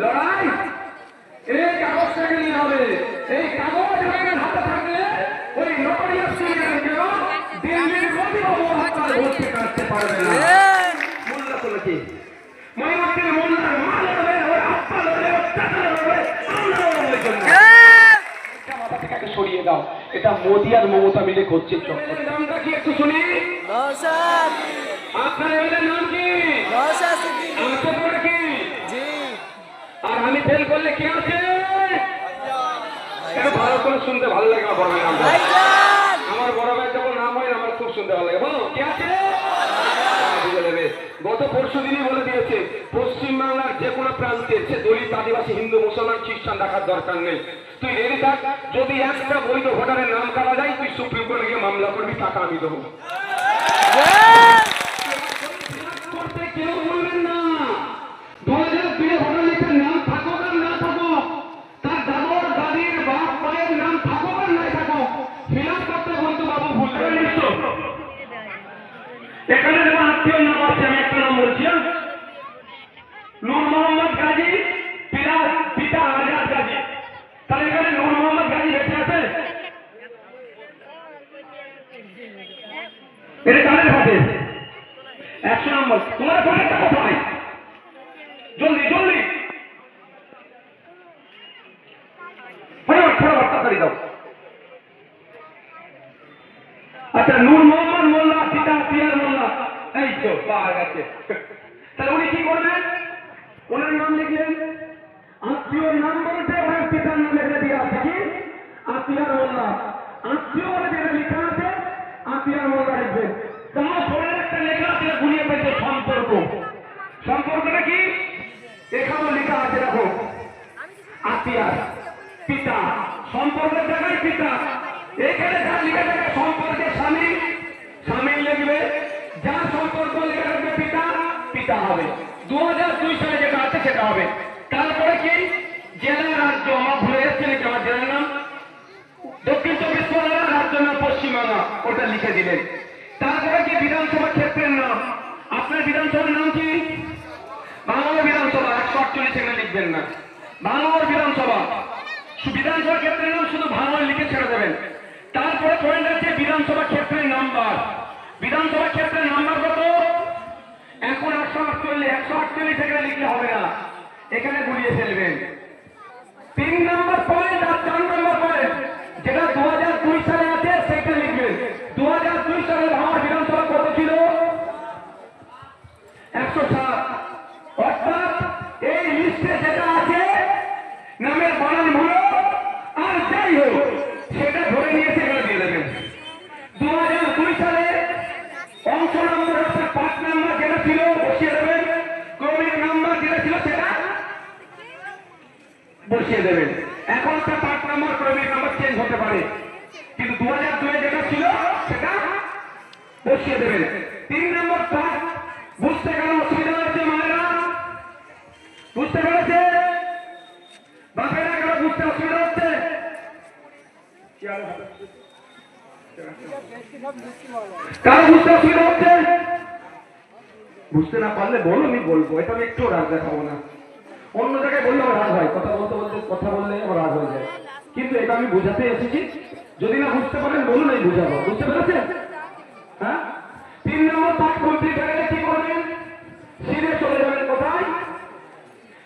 লড়াই। এই কাগজটাকে নিয়ে হবে। এই কাগজ আপনার হাতে থাকলে ওই নকরিয়া সিরিয়ালকেও দিল্লির মোদী বাবু আপনার ভোটকে কাটতে পারবে না। মোল্লা তো নাকি মহিমাত্রীর মোল্লার মা লড়বে ওর আপ্পা লড়বে ওর চাচা লড়বে আমরা লড়বো ওই জন্য। এটা মাথা থেকে আগে সরিয়ে দাও। এটা মোদি আর মমতা মিলে করছে চক্কর। নামটা কি একটু শুনি? আপনার নাম কি? নৌসাদ সিদ্দিকী আছে পরে কি জি আর আমি ফেল করলে কি আছে? এটা ভালো করে শুনতে ভালো লাগে আমার বড় নাম আমার বড় ভাই যখন নাম হয় আমার খুব শুনতে ভালো লাগে। বলো কি আছে? গত পরশু দিনই বলে দিয়েছে পশ্চিমবাংলার যে কোনো প্রান্তে সে দলিত আদিবাসী হিন্দু মুসলমান খ্রিস্টান রাখার দরকার নেই। তুই রেডি থাক যদি একটা বৈধ ভোটারের নাম কাটা যায় তুই সুপ্রিম কোর্টে গিয়ে মামলা করবি টাকা আমি দেবো। করতে কেউ বলবেন না দু হাজার দুই ভোটার লিস্টের নাম থাকুক আর না থাকুক তার দাদর দাদির বাপ মায়ের নাম থাকুক আর নাই থাকুক ফিল আপ করতে বলতো বাবু ভুল করে নিচ্ছ এখানে যেমন আত্মীয় নাম আছে, আমি একটা নাম বলছি? নূর মোহাম্মদ গাজী, পিতা পিতা আজাদ গাজী। তাহলে এখানে নূর মোহাম্মদ গাজী বেঁচে আছে? এটা কাদের হাতে? একশো নম্বর। তোমার ফোনটা কোথায় জলদি জলদি। ফটাফট ফটাফট, তাড়াতাড়ি দাও। আচ্ছা নূর মোহাম্মদ মোল্লা, পিতা, পিয়ার তো পাওয়া গেছে। তাহলে উনি কি করবেন? ওনার নাম লিখলেন? আত্মীয় নাম বলতে ওনার পিতার নাম লিখে দিয়ে আছে কি? আত্মীয়ার মোল্লা আত্মীয় বলে যেটা লেখা আছে, আত্মীয়ার মোল্লা লিখবেন। তারপরে একটা লেখা আছে, গুলিয়ে পেয়েছে সম্পর্ক। সম্পর্কটা কি? এখানেও লেখা আছে, দেখো। আত্মীয়ার পিতা। সম্পর্কের জায়গায় পিতা। এখানে যা লিখে থাকে সম্পর্কের স্বামী স্বামী লিখবে যার সম্পর্ক লিখে থাকবে পিতা পিতা হবে। দু হাজার দুই সালে যেটা আছে সেটা হবে। তারপরে কি? জেলা রাজ্য আমার ভুলে যাচ্ছে নাকি আমার জেলার নাম। দক্ষিণ চব্বিশ পরগনা রাজ্য নাম পশ্চিমবাংলা ওটা লিখে দিলেন। তারপরে কি বিধানসভা ক্ষেত্রের নাম? আপনার বিধানসভার নাম কি? বাংলা বিধানসভা, একশো আটচল্লিশ এখানে লিখবেন না। বাংলার বিধানসভা। বিধানসভা ক্ষেত্রের নাম শুধু বাংলায় লিখে ছেড়ে দেবেন। তারপরে পয়েন্ট আছে বিধানসভা ক্ষেত্রের নাম্বার। বিধানসভা ক্ষেত্রের নাম্বার কত? এখন একশো আটচল্লিশ একশো আটচল্লিশ এখানে লিখলে হবে না। এখানে গুলিয়ে ফেলবেন। তিন নম্বর পয়েন্ট আর চার নম্বর পয়েন্ট যেটা দু হাজার দুই সালে আছে সেটা লিখবেন দু হাজার দুই সালে আমার বিধানসভা কত ছিল একশো সাত অর্থাৎ এই লিস্টে যেটা আছে নামের বানান ভুলো আর যাই হোক সেটা ধরে নিয়ে সেখানে দিয়ে দেবেন দু হাজার দুই সালে অংশ নম্বর অর্থাৎ পাঁচ নম্বর যেটা ছিল বসিয়ে দেবেন ক্রমিক নাম্বার যেটা ছিল সেটা বসিয়ে দেবেন এখন একটা পাঁচ নম্বর ক্রমিক নাম্বার চেঞ্জ হতে পারে কিন্তু দু হাজার দুই যেটা ছিল সেটা বসিয়ে দেবেন। তিন নম্বর পাঁচ বুঝতে গেল অসুবিধা হচ্ছে মায়েরা? বুঝতে পেরেছে? বাপেরা কেন বুঝতে অসুবিধা হচ্ছে? কারও বুঝতে অসুবিধা হচ্ছে? বুঝতে না পারলে বলো, আমি বলব। এটা আমি একটু রাগ দেখাবো না। অন্য জায়গায় বললে আমার রাগ হয়। কথা বলতে বলতে কথা বললে আমার রাগ হয়ে যায়। কিন্তু এটা আমি বুঝাতে এসেছি। যদি না বুঝতে পারেন, বলুন, আমি বুঝাবো। বুঝতে পেরেছেন হ্যাঁ তিন নম্বর পাঠ কমপ্লিট হয়ে গেলে কি করবেন সিধে চলে যাবেন কোথায়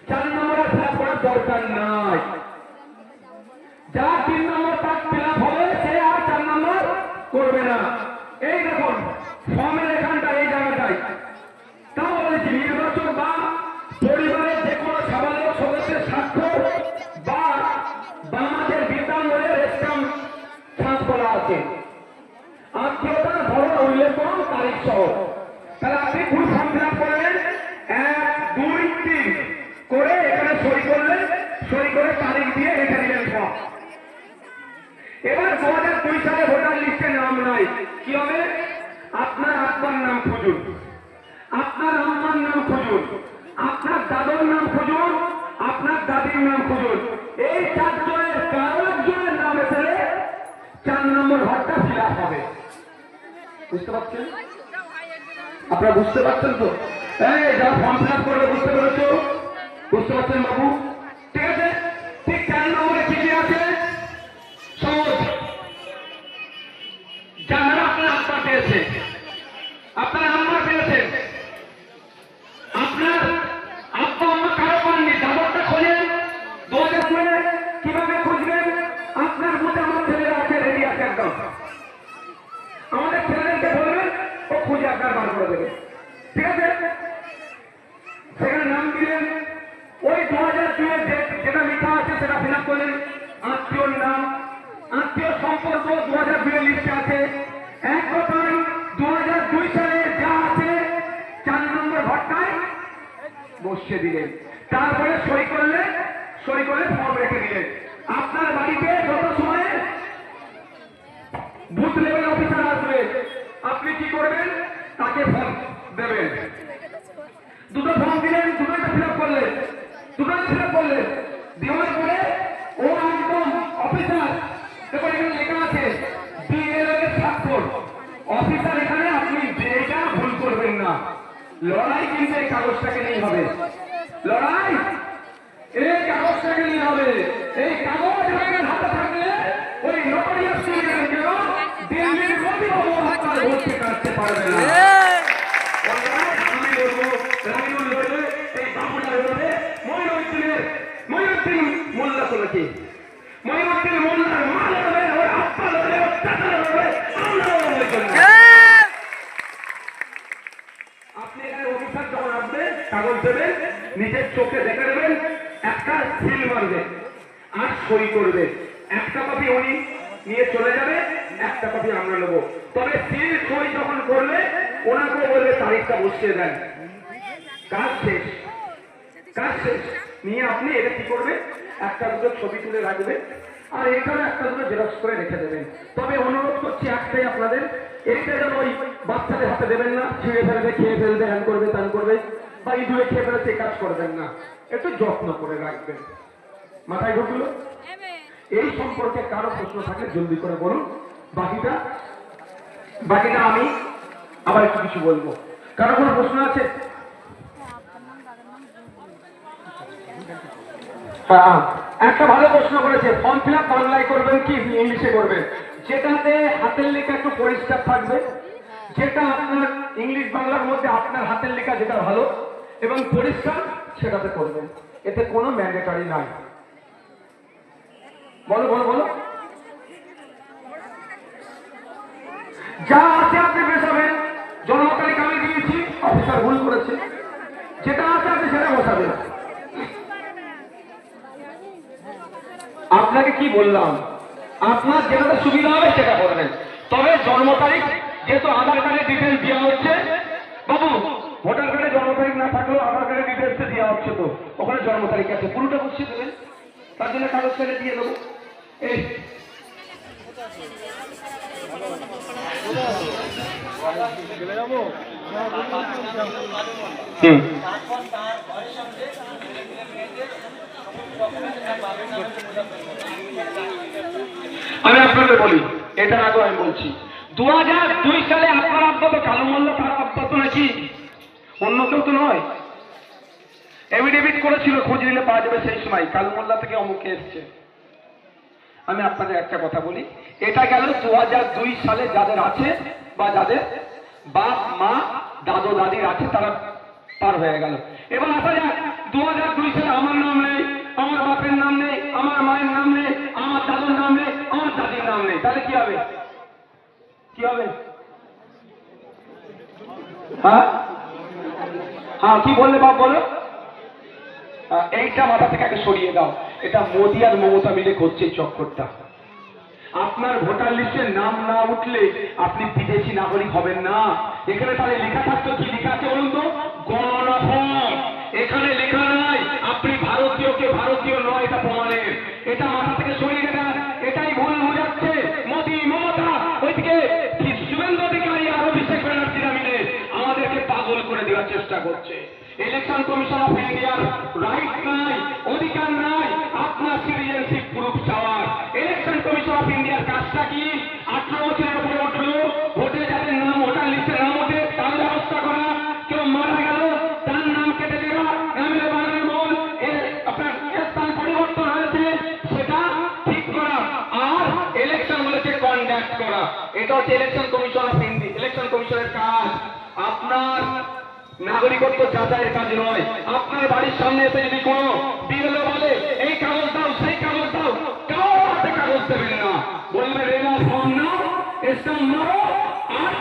চার নম্বরে ফিল করার দরকার নাই যা তিন নম্বর তার ফিল হবে সে আর চার নম্বর করবে না এই দেখুন ফর্মের এখানটা এই জায়গাটায় তাও বলেছি নির্বাচন বা পরিবারের যে কোনো সামান্য সদস্যের স্বাক্ষর বা বামাদের বিদ্যাঙ্গনের রেস্টাম ছাঁচ করা আছে আত্মীয়তার ধরন উল্লেখ করুন তারিখ সহ তাহলে আপনি ফুল ফর্ম ফিল আপ করলেন এক দুই তিন করে এখানে সই করলেন সই করে তারিখ দিয়ে রেখে দিলেন ফর্ম এবার দু হাজার দুই সালে ভোটার লিস্টে নাম নাই কি হবে আপনার আব্বার নাম খুঁজুন আপনার আম্মার নাম খুঁজুন আপনার দাদুর নাম খুঁজুন আপনার দাদির নাম খুঁজুন এই চারজনের কারও একজনের নাম এসে চার নম্বর ঘরটা ফিল হবে আপনারা বুঝতে পারছেন তো? এই, যারা ফর্ম ফিল আপ করবে, বুঝতে পেরেছ? বুঝতে পারছেন বাবু? ঠিক আছে? ঠিক চার নম্বরে কি কি আছে? সহজ। যারা আপনার পেয়েছে। আপনার আম্মা পেয়েছেন আপনার আব্বা আম্মা কারও পাননি দাদরটা খোঁজেন দু হাজার দুয়ে কীভাবে খুঁজবেন আপনার মধ্যে আমার ছেলেরা আছে রেডি আছে একদম আমাদের ছেলেদেরকে বলবেন ও খুঁজে আপনার বার করে দেবে ঠিক আছে সেখানে নাম দিলেন ওই দু হাজার দুয়ে যেটা লেখা আছে সেটা ফিল আপ করলেন আত্মীয়র নাম চার নম্বর ঘরটায় বসিয়ে দিলেন। তারপরে সই করলেন, সই করে ফর্ম রেখে দিলেন। আপনার বাড়িতে যত সময় বুথ লেভেল অফিসার আসবে, আপনি কি করবেন তাকে ফর্ম দেবেন দুটো ফর্ম দিলেন দুটোই ফিল আপ করলেন দুটোই ফিল আপ করলেন দেওয়ার পরে ও একদম অফিসার দেখো এখানে লেখা আছে বিএলও এর স্বাক্ষর অফিসার এখানে আপনি যেটা ভুল করবেন না লড়াই কিন্তু এই কাগজটাকে নিয়ে হবে। লড়াই এই কাগজটাকে নিয়ে হবে। এই কাগজ হাতে থাকলে ওই নকরিয়া সিলিন্ডার কেন দিল্লির মোদি বাবু কাটতে পারবে না। আমি বলব লড়বে এই বাবুটা লড়বে মোল্লা মোল্লার মা লড়বে ওর আপ্পা লড়বে ওর চাচা লড়বে আমরা লড়বো ওই জন্য। আপনি এখানে অফিসার যখন আসবে কাগজ দেবেন নিজের চোখে দেখে নেবেন একটা সিল মারবে আর সই করবে। একটা কপি উনি নিয়ে চলে যাবে, একটা কপি আমরা নেব। তবে সিল সই যখন করবে ওনাকে বলবে, তারিখটা বসিয়ে দেন। কাজ শেষ। কাজ শেষ। নিয়ে আপনি এটা কি করবে? একটা দুটো ছবি তুলে রাখবে আর এখানে একটা দুটো জেরক্স করে রেখে দেবেন। তবে অনুরোধ করছি একটাই আপনাদের এইটা যেন ওই বাচ্চাদের হাতে দেবেন না, ছিঁড়ে ফেলবে, খেয়ে ফেলবে, হ্যান করবে, ত্যান করবে। বা ইঁদুরে খেয়ে ফেলেছে কাজ করবেন না। একটু যত্ন করে রাখবেন। মাথায় এই সম্পর্কে কারও প্রশ্ন থাকলে জলদি করে বলুন। বাকিটা? বাকিটা আমি আবার একটু কিছু বলব। কারও কোনো প্রশ্ন আছে? হ্যাঁ, একটা ভালো প্রশ্ন করেছে ফর্ম ফিল আপ বাংলায় করবেন কি ইংলিশে করবেন? যেটাতে হাতের লেখা একটু পরিষ্কার থাকবে। যেটা আপনার ইংলিশ বাংলার মধ্যে আপনার হাতের লেখা যেটা ভালো এবং পরিষ্কার সেটাতে করবেন। এতে কোনো ম্যান্ডেটারি নাই। বলো বলো বলো। যা আছে আপনি বসাবেন জন্মতারিখ আমি দিয়েছি, অফিসার ভুল করেছে। যেটা আছে আপনি সেটা বসাবেন। আপনাকে কি বললাম? আপনার যেটাতে সুবিধা হবে সেটা করবেন। তবে জন্ম তারিখ যেহেতু আধার কার্ডের ডিটেলস দেওয়া হচ্ছে, বাবু ভোটার কার্ডে জন্ম তারিখ না থাকলেও আধার কার্ডের ডিটেলস দেওয়া হচ্ছে তো। ওখানে জন্ম তারিখ আছে, পুরোটা বসিয়ে দেবেন। তার জন্য কাগজ ফেলে দিয়ে দেবো। এই। আমি আপনাদের বলি, এটার আগে আমি বলছি। দু হাজার দুই সালে আপনার আব্বা তো কালো মল্ল, তার নাকি অন্য কেউ তো নয়। এভিডেভিট করেছিল, খোঁজ নিলে পাওয়া যাবে সেই সময়। কালো মোল্লা থেকে অমুকে এসছে। আমি আপনাদের একটা কথা বলি। এটা গেল দু হাজার দুই সালে যাদের আছে বা যাদের বাপ, মা, দাদু দাদির আছে, তারা পার হয়ে গেল। এবার আসা যাক দু হাজার দুই সালে আমার নাম নেই, আমার বাপের নাম নেই, আমার মায়ের নাম নেই, আমার দাদুর নাম নেই, আমার দাদির নাম নেই। তাহলে কি হবে? কি হবে? হ্যাঁ? হ্যাঁ কি বললে বাপ, বলো? এইটা মাথা থেকে আগে সরিয়ে দাও। এটা মোদি আর মমতা মিলে করছে চক্করটা। আপনার ভোটার লিস্টে নাম না উঠলে আপনি বিদেশি নাগরিক হবেন না। এখানে তাহলে লেখা থাকতো কি? লেখা আছে বলুন তো? গণনা ফর্ম এখানে লেখা নাই, আপনি ভারতীয়কে ভারতীয় নয় এটা প্রমাণের। এটা মাথা হচ্ছে ইলেকশন কমিশন অফ ইন্ডিয়ার রাইট নাই, অধিকার নাই, আপনার সিটিজেনশিপ প্রুফ চাওয়ার। ইলেকশন কমিশন অফ ইন্ডিয়ার কাজটা কি? আঠারো বছরের উপরে উঠল, ভোটে যাদের নাম, ভোটার লিস্টে নাম ওঠে, তার ব্যবস্থা করা। কেউ মারা গেল, তার নাম কেটে দেওয়া, এমএলএ বানানোর মন আপনার স্থান পরিবর্তন হয়েছে, সেটা ঠিক করা। আর ইলেকশন হচ্ছে কন্ডাক্ট করা। এটা হচ্ছে election commission of India election কমিশনের কাজ। আপনার নাগরিকত্ব যাচাইয়ের কাজ নয়। আপনার বাড়ির সামনে এসে যদি কোনো বিএলও বলে, এই কাগজ দাও, সেই কাগজ দাও, কারও হাতে কাগজ দেবেন না। বলবে রেলা ফর্ম নাও স্টাম্প মারো আর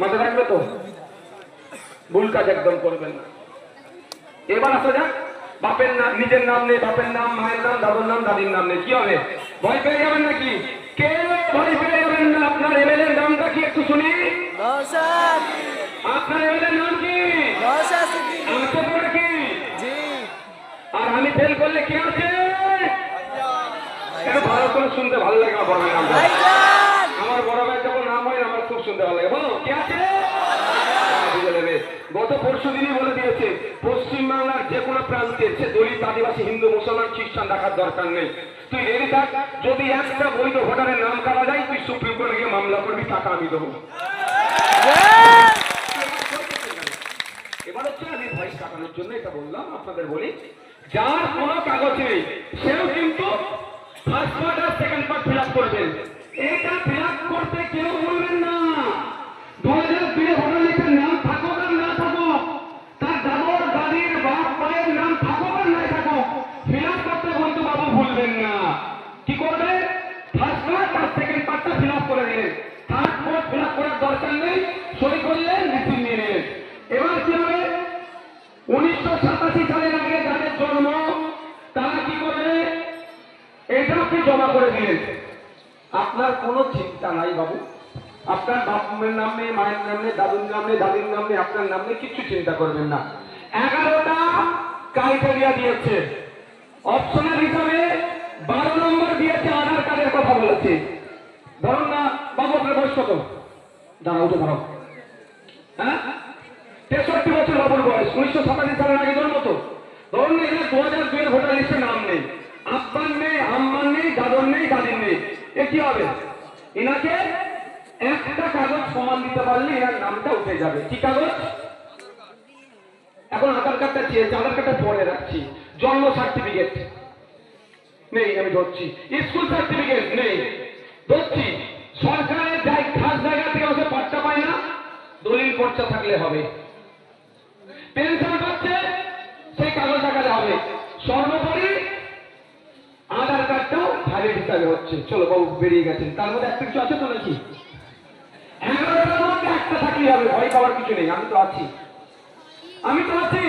মাথায় রাখবে তো? ভুল কাজ একদম করবেন না। এবার আসা যাক, বাপের নাম নিজের নাম নেই বাপের নাম, মায়ের নাম, দাদুর নাম, দাদির নাম নেই কি হবে? ভয় পেয়ে যাবেন নাকি? কেউ ভয় পেয়ে যাবেন না? আপনার এমএলএর নামটা কি একটু শুনি? আপনার এমএলএর নাম কি? আছে পরে কি জি। আর আমি ফেল করলে কি আছে? একটু ভালো করে শুনতে ভালো লাগে আমার বড় আমার বড় ভাই যখন নাম হয় আমার খুব শুনতে ভালো লাগে। বলো কে আছে। গত পরশু দিনই বলে দিয়েছে পশ্চিমবাংলার যে কোনো প্রান্তে সে দলিত আদিবাসী, হিন্দু, মুসলমান, খ্রিস্টান দেখার দরকার নেই। তুই রেডি থাক, যদি একটা বৈধ ভোটারের নাম কাটা যায়, তুই সুপ্রিম কোর্টে গিয়ে মামলা করবি, টাকা আমি দেবো। এবার হচ্ছে আমি ভয়েস কাটানোর জন্য এটা বললাম, আপনাদের বলি, যার কোনো কাগজ নেই সেও কিন্তু ফার্স্ট পার্ট আর সেকেন্ড পার্ট ফিল করবেন। এটা ফিল করতে কেউ বলবেন না দু হাজার দুই ভোটার লিস্টের নাম থাকুক আর না থাকুক তার দাদর দাদির বাপ মায়ের নাম থাকুক আর নাই থাকুক ফিল আপ করতে বন্ধু বাবু ভুলবেন না কি করবে ফার্স্ট পার্ট আর সেকেন্ড পার্টটা ফিল আপ করে দিলেন থার্ড পার্ট ফিল আপ করার দরকার নেই সই করলেন মেশিন নিয়ে নিলেন এবার কি হবে উনিশশো সাতাশি সালের আগে যাদের জন্ম তারা কি করবে এটা আপনি জমা করে দিলেন আপনার কোনো চিন্তা নাই বাবু। আপনার বাপের নাম, মায়ের নাম, দাদুর নাম, দাদির নাম, আপনার নাম কিছু চিন্তা করবেন না। এগারোটা ক্রাইটেরিয়া দিয়েছে। অপশনাল হিসাবে বারো নম্বর দিয়েছে আধার কার্ডের কথা বলেছে। ধরুন না, বাবু, আপনার বয়স কত? দাঁড়াও, উঠে দাঁড়াও। হ্যাঁ? তেষট্টি বছর বাবুর বয়স, উনিশশো সাতাশি সালের আগে জন্ম তো ধরুন না এখানে দু হাজার দুয়ের ভোটার লিস্টে নাম নেই। আব্বান নেই আম্মান নেই, দাদর নেই, দাদির নেই। এ কি হবে? এনাকে একটা কাগজ সমান দিতে পারলে এনার নামটা উঠে যাবে। কি কাগজ? এখন আধার কার্ডটা চেয়েছে, আধার কার্ডটা পরে রাখছি। জন্ম সার্টিফিকেট। নেই, আমি ধরছি। স্কুল সার্টিফিকেট নেই। ধরছি। সরকারের যাই খাস জায়গা থেকে ওসে পাট্টা পায় না, দলিল পর্চা থাকলে হবে। পেনশন পাচ্ছে সেই কাগজ দেখালে হবে। সর্বোপরি ভ্যালিড হচ্ছে, চলো বাবু বেরিয়ে গেছেন। তার মধ্যে একটা কিছু আছে তো নাকি? একটা থাকলেই হবে, ভয় পাওয়ার কিছু নেই, আমি তো আছি। আমি তো আছি।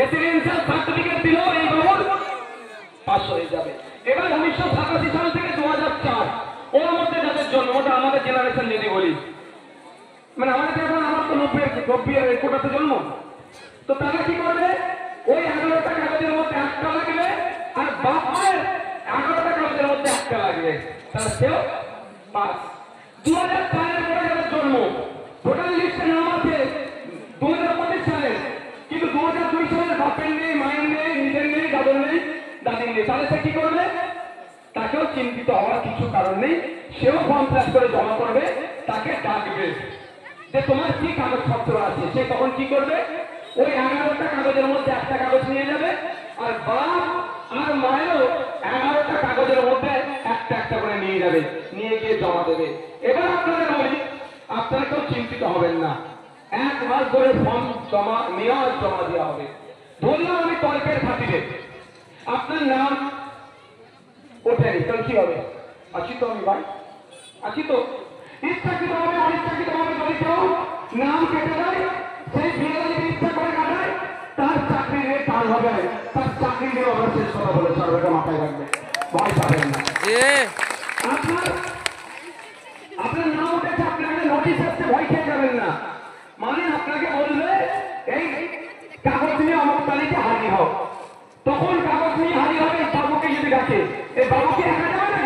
রেসিডেন্সিয়াল সার্টিফিকেট দিল এই বাবুর পাস হয়ে যাবে। এবার উনিশশো সাতাশি সাল থেকে দু হাজার চার, ওর মধ্যে যাদের ওটা আমাদের জেনারেশন যদি বলি। মানে আমাদের এখন আমার তো নব্বই নব্বই কোটাতে জন্ম। তো তারা কি করবে? ওই এগারোটা কাগজের মধ্যে একটা লাগবে আর বাপ মায়ের এগারোটা কাগজের মধ্যে একটা লাগবে তাহলে সেও পাস দু হাজার চারের পরে যাদের জন্ম ভোটার হাজার পঁচিশ সালে, কিন্তু দু দুই সালের বাপের নেই, মায়ের নেই, নিজের নেই, দাদর নেই, দাদির নেই। তাহলে সে কি করবে? তাকেও চিন্তিত হওয়ার কিছু কারণ নেই। সেও ফর্ম ফিল করে জমা করবে, তাকে ডাকবে যে তোমার কি কাগজপত্র আছে? সে তখন কি করবে? ওই এগারোটা কাগজের মধ্যে একটা কাগজ নিয়ে যাবে আর বাপ আর মায়েরও এগারোটা কাগজের মধ্যে একটা একটা করে নিয়ে যাবে, নিয়ে গিয়ে জমা দেবে। এবার আপনাদের বলি, আপনারা কেউ চিন্তিত হবেন না। এক মাস ধরে ফর্ম জমা নেওয়া জমা দেওয়া হবে। ধরলাম আমি তর্কের খাতিরে। আপনার নাম ওঠেনি, তাহলে কি হবে? আছি তো আমি ভাই? আছি তো ইচ্ছাকৃত ভাবে অনিচ্ছাকৃত ভাবে যদি কেউ নাম কেটে দেয়, সেই বিয়ে ইচ্ছা করে কাটায়, তার হবে। তার চাকরি নিয়ে আমরা শেষ কথা বলে সর্বেটা মাথায় রাখবে। ভয় পাবেন না। আপনার আপনার নাম উঠেছে আপনাকে নোটিশ আসতে ভয় খেয়ে যাবেন না। মানে আপনাকে বলবে এই কাগজ নিয়ে অমুক তারিখে হাজির হোক তখন কাগজ নিয়ে হাজির হবে এই বাবুকে যদি ডাকে। এই বাবুকে একা যাবে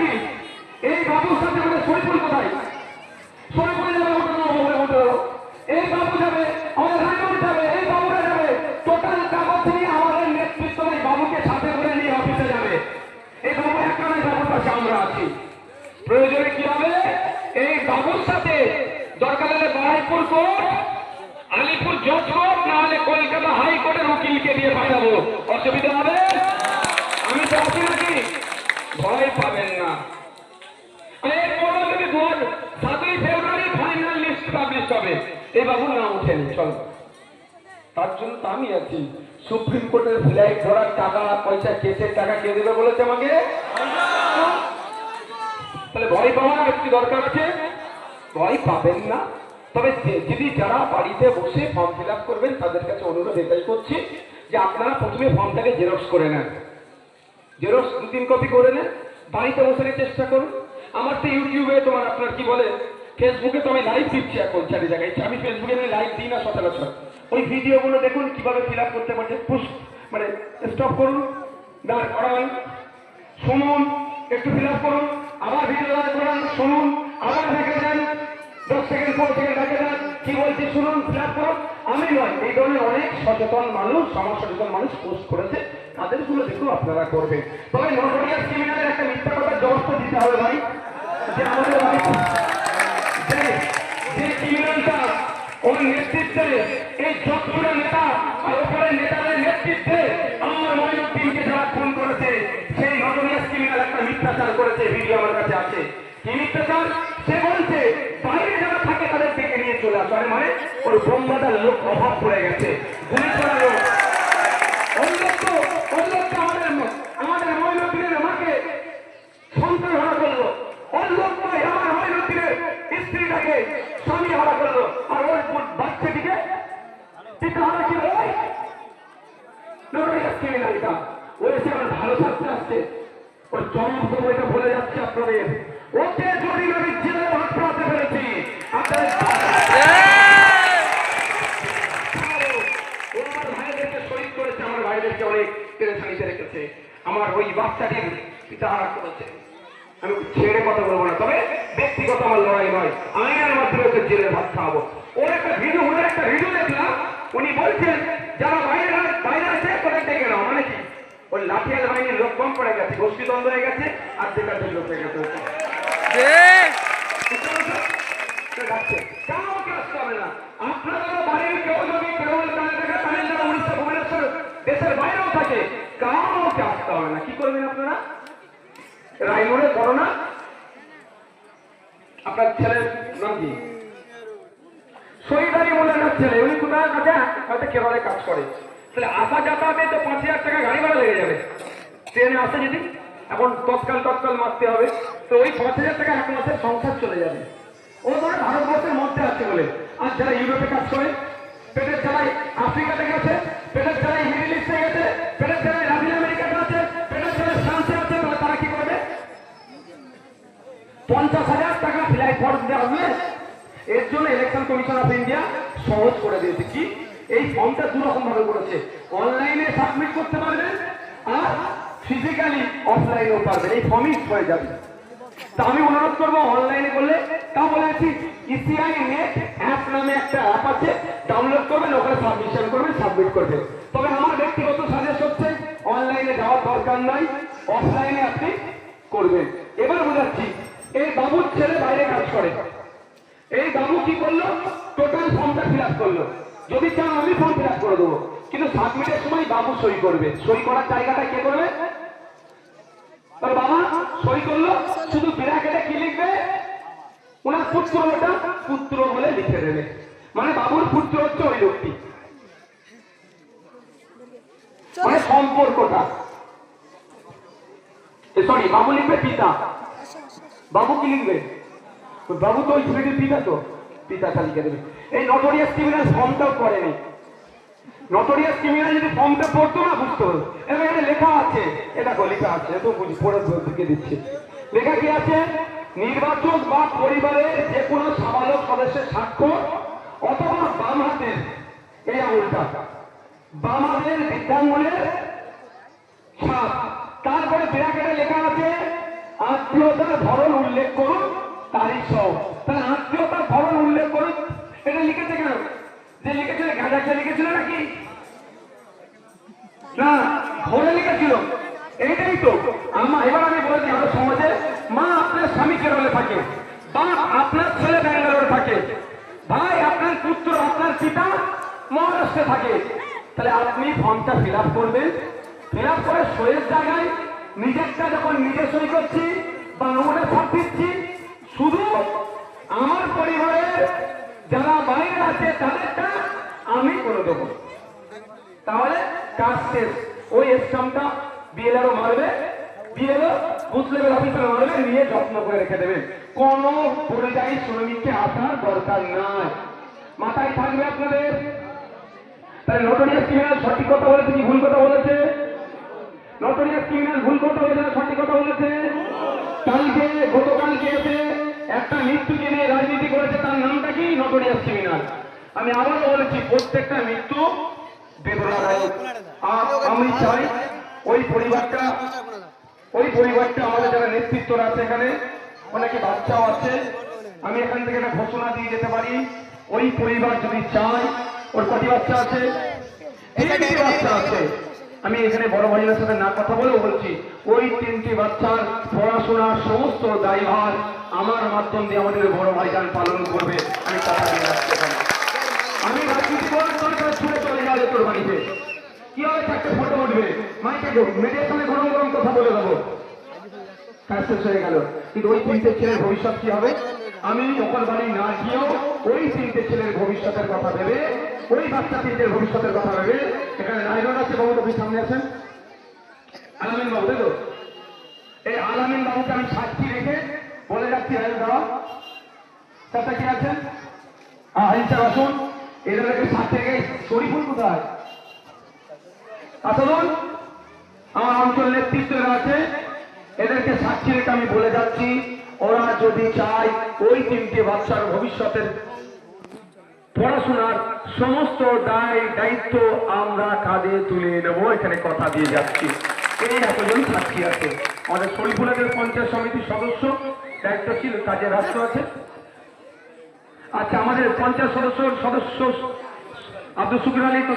জজবো নাহলে কলকাতা হাইকোর্টের উকিলকে দিয়ে পাঠাবো। অসুবিধা হবে? আমি তো নাকি? ভয় পাবেন না। এরপরও লিস্ট পাবলিশ হবে। না উঠেন চলো। তার জন্য তো আছি। সুপ্রিম কোর্টের ফ্ল্যাগ ধরার টাকা, পয়সা কেসের টাকা কে দেবে বলেছে আমাকে? তাহলে ভয় পাওয়ার একটি দরকার আছে। ভয় পাবেন না। তবে যদি যারা বাড়িতে বসে ফর্ম ফিল করবেন, তাদের কাছে অনুরোধ এটাই করছি যে আপনারা প্রথমে ফর্মটাকে জেরক্স করে নেন। জেরক্স দু তিন কপি করে নেন। বাড়িতে বসে চেষ্টা করুন। আমার তো ইউটিউবে তোমার আপনার কি বলে ফেসবুকে তো আমি লাইভ দিচ্ছি এখন চারি জায়গায় আমি ফেসবুকে আমি লাইভ দিই না সচরাচর। ওই ভিডিওগুলো দেখুন কীভাবে ফিল আপ করতে পারছে। পুশ মানে স্টপ করুন দাঁড় করান শুনুন, একটু ফিল আপ করুন, আবার ভিডিও দাঁড় করান শুনুন, আবার দেখে যান দশ সেকেন্ড পর সেকেন্ড দেখে যান কি বলছি, শুনুন আপ আমি নয়, এই ধরনের অনেক সচেতন মানুষ, সমাজ সচেতন মানুষ পোস্ট করেছে। তাদেরগুলো দেখুন আপনারা করবেন। তবে নটোরিয়াস ক্রিমিনালের একটা মিথ্যা কথা জবাব দিতে হবে ভাই। যে আমাদের যে ক্রিমিনালটা ওর নেতৃত্বে, এই চক্র নেতা আর ওপরের নেতাদের নেতৃত্বে আমার মহিনুদ্দিনকে যারা খুন করেছে, সেই নটোরিয়াস ক্রিমিনাল একটা মিথ্যাচার করেছে, ভিডিও আমার কাছে আছে। কি মিথ্যাচার? সে বলছে ওর বোমবাদার লোক অভাব পড়ে গেছে। ওই ওই ওই ভালো থাকতে আসছে। ওর জন্ম তো এটা বলে যাচ্ছে আপনাদের ওকে যদি আমি জেলে হাত পাতে পেরেছি আপনাদের ও আমার ভাইদেরকে শহীদ করেছে আমার ভাইদেরকে অনেক পেরেশানিতে রেখেছে ওই বাচ্চাটির পিতাহারা করেছে। আমি ছেড়ে কথা বলব না, তবে ব্যক্তিগত আমার লড়াই নয়। আইনের মাধ্যমে ওকে জেলের ভাত খাওয়াবো। ওর একটা ভিডিও, ওনার একটা ভিডিও দেখলাম, উনি বলছেন, যারা বাইরে বাইরে আছে তাদের ডেকে নাও? মানে কি? ওই লাঠিয়াল বাহিনীর লোক কম পড়ে গেছে গোষ্ঠী দ্বন্দ্ব হয়ে গেছে, আর বেকার লোক হয়ে গেছে যাচ্ছে কাউকে আসতে হবে না আপনাদের বাড়ির কেউ যদি কেরল কর্ণাটক তামিলনাড়ু উড়িষ্যা ভুবনেশ্বর দেশের বাইরেও থাকে কাউকে আসতে হবে না কি করবেন আপনারা রায়মোড়ে করোনা আপনার ছেলের নাম কি? শহীদারি বলে না ছেলে, উনি কোথায়? কাছে হয়তো কেরলে কাজ করে। তাহলে আসা যাতায়াতে তো পাঁচ হাজার টাকা গাড়ি ভাড়া লেগে যাবে। ট্রেনে আসে যদি এখন তৎকাল তৎকাল মারতে হবে। তো ওই পাঁচ হাজার টাকা এক মাসের সংসার চলে যাবে। ও ধরে ভারতবর্ষের মধ্যে আছে বলে। আর যারা ইউরোপে কাজ করে, পেটের জ্বালায় আফ্রিকাতে গেছে, পেটের জ্বালায় মিডিল ইস্টে গেছে, পেটের জ্বালায় লাতিন আমেরিকাতে আছে পেটের জ্বালায় ফ্রান্সে আছে তাহলে তারা কি করবে পঞ্চাশ হাজার টাকা ফ্লাইট খরচ দেওয়া হবে। এর জন্য ইলেকশন কমিশন অফ ইন্ডিয়া সহজ করে দিয়েছে। কি? এই ফর্মটা দু রকম ভাবে করেছে। অনলাইনে সাবমিট করতে পারবেন আর ফিজিক্যালি অফলাইনেও পারবেন। এই ফর্মই হয়ে যাবে। তা আমি অনুরোধ করব, অনলাইনে করলে তা বলেছি ইসিআই নেট অ্যাপ নামে একটা অ্যাপ আছে ডাউনলোড করবেন, ওখানে সাবমিশন করবেন সাবমিট করবেন তবে আমার ব্যক্তিগত সাজেস্ট হচ্ছে, অনলাইনে যাওয়ার দরকার নাই অফলাইনে আপনি করবেন। এবার বোঝাচ্ছি এই বাবুর ছেলে বাইরে কাজ করে। এই বাবু কি করল? টোটাল ফর্মটা ফিল করল। যদি চান আমি ফর্ম ফিল করে দেবো। কিন্তু সাবমিটের সময় বাবু সই করবে। সই করার জায়গাটা কে করবে? তোর বাবা সই করল। শুধু বিরাকেটে কি লিখবে? ওনার পুত্র ওটা পুত্র বলে লিখে দেবে। মানে বাবুর পুত্র হচ্ছে ওই লোকটি। মানে সম্পর্কটা। সরি বাবু লিখবে পিতা। বাবু কি লিখবে? বাবু তো ওই ছেলেটির পিতা তো। পিতাটা লিখে দেবে। এই নটোরিয়াস ক্রিমিনাল ফর্মটাও করেনি নটোরিয়াস ক্রিমিনাল যদি ফর্মটা পড়তো না, বুঝতে এবং এখানে লেখা আছে। এটা লেখা আছে। এত বুঝি পড়ে দিকে দিচ্ছি। লেখা কি আছে? নির্বাচক বা পরিবারের যে কোনো সাবালক সদস্যের স্বাক্ষর অথবা বাম হাতের। এই আঙুলটা। বাম হাতের বৃদ্ধাঙ্গুলের ছাপ তারপরে ব্র্যাকেটে লেখা আছে আত্মীয়তার ধরন উল্লেখ করুন তারিখ সহ তাহলে আত্মীয়তার ধরন উল্লেখ করুন। এটা লিখেছে কেন? যে লিখেছিল গাঁজাকে লিখেছিল নাকি? না, ধরে লিখেছিল। এইটাই তো। আমা এবার আমি বলেছি আমাদের সমাজে মা আপনার স্বামী কেরলে থাকে বা আপনার ছেলে ব্যাঙ্গালোরে থাকে, ভাই আপনার পুত্র, আপনার পিতা মহারাষ্ট্রে থাকে। তাহলে আপনি ফর্মটা ফিল করবেন। ফিল করে সইয়ের জায়গায় নিজেরটা যখন নিজে সই করছি, বা নোটে ছাপ দিচ্ছি, শুধু আমার পরিবারের যারা বাইরে আছে, তাদেরটা আমি করে দেবো। তাহলে কাজ শেষ। ওই স্টাম্পটা বিএলআরও মারবে B L O booth level officer মারবে, নিয়ে যত্ন করে রেখে দেবে। কোন পরিযায়ী শ্রমিককে আসার দরকার নাই। মাথায় থাকবে আপনাদের। তাহলে নোটোরিয়াস ক্রিমিনাল সঠিক কথা বলেছে কি ভুল কথা বলেছে? নটোরিয়াস ক্রিমিনাল ভুল কথা বলেছে সঠিক কথা বলেছে। কালকে, গতকালকে এসে একটা মৃত্যুকে নিয়ে রাজনীতি করেছে, তার নামটা কি? নটোরিয়াস ক্রিমিনাল আমি আবারও বলেছি, প্রত্যেকটা মৃত্যু আর আমি চাই ওই পরিবারটা ওই পরিবারটা আমাদের যারা নেতৃত্বরা আছে এখানে, অনেকে বাচ্চাও আছে, আমি এখান থেকে একটা ঘোষণা দিয়ে যেতে পারি, ওই পরিবার যদি চায়, ওর কটি বাচ্চা আছে? বাচ্চা আছে। আমি এখানে বড় ভাইয়ের সাথে না কথা বলেও বলছি, ওই তিনটি বাচ্চার পড়াশোনার সমস্ত দায়ভার আমার মাধ্যম দিয়ে আমাদের বড় ভাইজান পালন করবে। আমি কথা দিয়ে রাখতে পারি আমি রাজনীতি করে সরকার ছুড়ে চলে যাবে তোর বাড়িতে? কীভাবে থাকতে ফটো উঠবে? মাইকে মেডিয়ার সঙ্গে গরম গরম কথা বলে দেবো। কাজ শেষ হয়ে গেল। কিন্তু ওই তিনটে ছেলের ভবিষ্যৎ কি হবে? আমি অকল বাড়ি না গিয়েও ওই তিনটে ছেলের ভবিষ্যতের কথা ভেবে, ওই বাচ্চা তিনটের ভবিষ্যতের কথা ভেবে, এখানে নাইলন আছে বাবু আপনি সামনে আছেন। আলামিন বাবু তো? এই আলামিন বাবুকে আমি সাক্ষী রেখে বলে যাচ্ছি আয়ন দাও চাচা কি আছেন? আহিংসা আসুন। এদেরকে সাথে রেখে শরীফুল কোথায়? আসুন আমার অঞ্চল নেতৃত্বরা আছে, এদেরকে সাক্ষী রেখে আমি বলে যাচ্ছি ওরা যদি চায় ওই তিনটে বাচ্চার ভবিষ্যতের পড়াশোনার সমস্ত দায়, দায়িত্ব আমরা কাঁধে তুলে নেব। এখানে কথা দিয়ে যাচ্ছি। এই এতজন সাক্ষী আছে। আমাদের শরীফুলের পঞ্চায়েত সমিতির সদস্য, দায়িত্বশীল কাজে রাষ্ট্র আছে। আচ্ছা আমাদের পঞ্চায়েত সদস্য সদস্য আব্দুল শুকির আলী তো